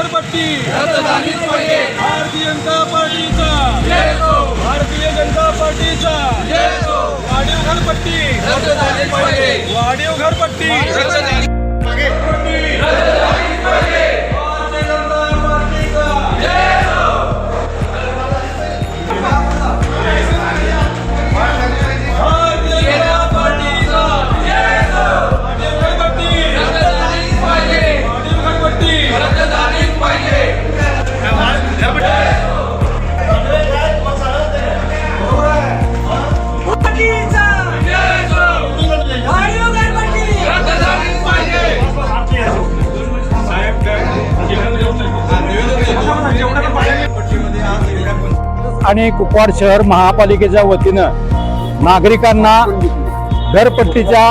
झोपडपट्टी भारतीय जनता पार्टीचा. भारतीय जनता पार्टीचा. वाढीव घरपट्टी वाढीव घरपट्टी. आणि कुपवाड शहर महापालिकेच्या वतीनं नागरिकांना घरपट्टीच्या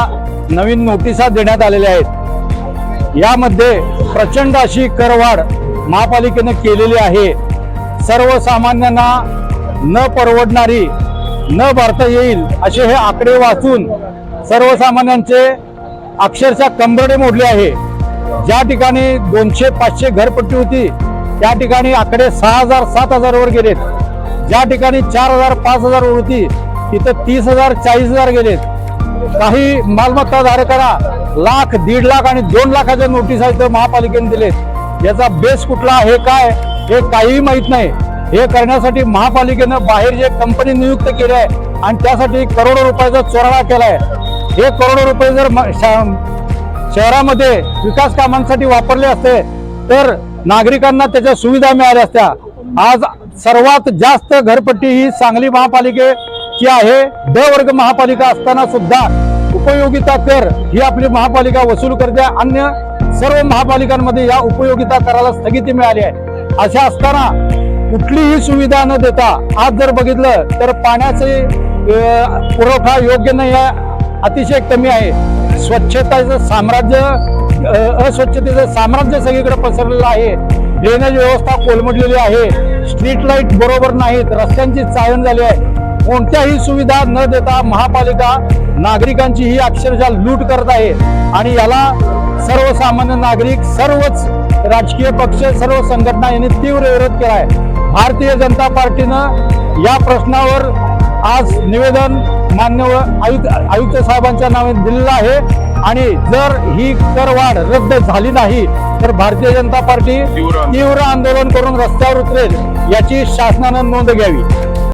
नवीन नोटिसा देण्यात आलेल्या आहेत. यामध्ये प्रचंड अशी करवाढ महापालिकेनं केलेली आहे. सर्वसामान्यांना न परवडणारी न भरता येईल असे हे आकडे वाचून सर्वसामान्यांचे अक्षरशः कंबरडे मोडले आहे. ज्या ठिकाणी दोनशे पाचशे घरपट्टी होती त्या ठिकाणी आकडे सहा हजार सात हजारवर गेलेत. ज्या ठिकाणी चार हजार पाच हजार होती तिथं तीस हजार चाळीस हजार गेलेत. काही मालमत्ता धारकांना लाख दीड लाख आणि दोन लाखाच्या नोटीस आहेत महापालिकेने दिलेत. याचा बेस कुठला हे काय हे काहीही माहीत नाही. हे करण्यासाठी महापालिकेनं बाहेर जे कंपनी नियुक्त केली आहे आणि त्यासाठी करोडो रुपयाचा चोराडा केलाय. हे करोडो रुपये जर म- शहरामध्ये विकास कामांसाठी वापरले असते तर नागरिकांना त्याच्या सुविधा मिळाल्या असत्या. आज सर्वात जास्त घरपट्टी ही सांगली महापालिकेची आहे. ड वर्ग महापालिका असताना सुद्धा उपयोगिता कर ही आपली महापालिका वसूल करते. अन्य सर्व महापालिकांमध्ये या उपयोगिता कराला स्थगिती मिळाली आहे. अशा असताना कुठलीही सुविधा न देता आज जर बघितलं तर पाण्याचे पुरवठा योग्य नाही आहे. अतिशय कमी आहे. स्वच्छतेचं साम्राज्य अस्वच्छतेचं साम्राज्य सगळीकडे पसरलेलं आहे. ड्रेनेज व्यवस्था कोलमडलेली आहे. स्ट्रीट लाइट बरोबर नाहीत रस्त्यांची चाळण झाली आहे. कोणत्याही सुविधा न देता महापालिका नागरिकांची ही अक्षरशः लूट करत आहे. आणि याला सर्वसामान्य नागरिक सर्वच राजकीय पक्ष सर्व संघटना यांनी तीव्र विरोध केला आहे. भारतीय जनता पार्टीनं या प्रश्नावर आज निवेदन मान्य आयुक्त आयुक्त साहेबांच्या नावे दिलेलं आहे. आणि जर ही करवाढ रद्द झाली नाही तर भारतीय जनता पार्टी तीव्र आंदोलन. करून रस्त्यावर उतरेल याची शासनानं नोंद घ्यावी.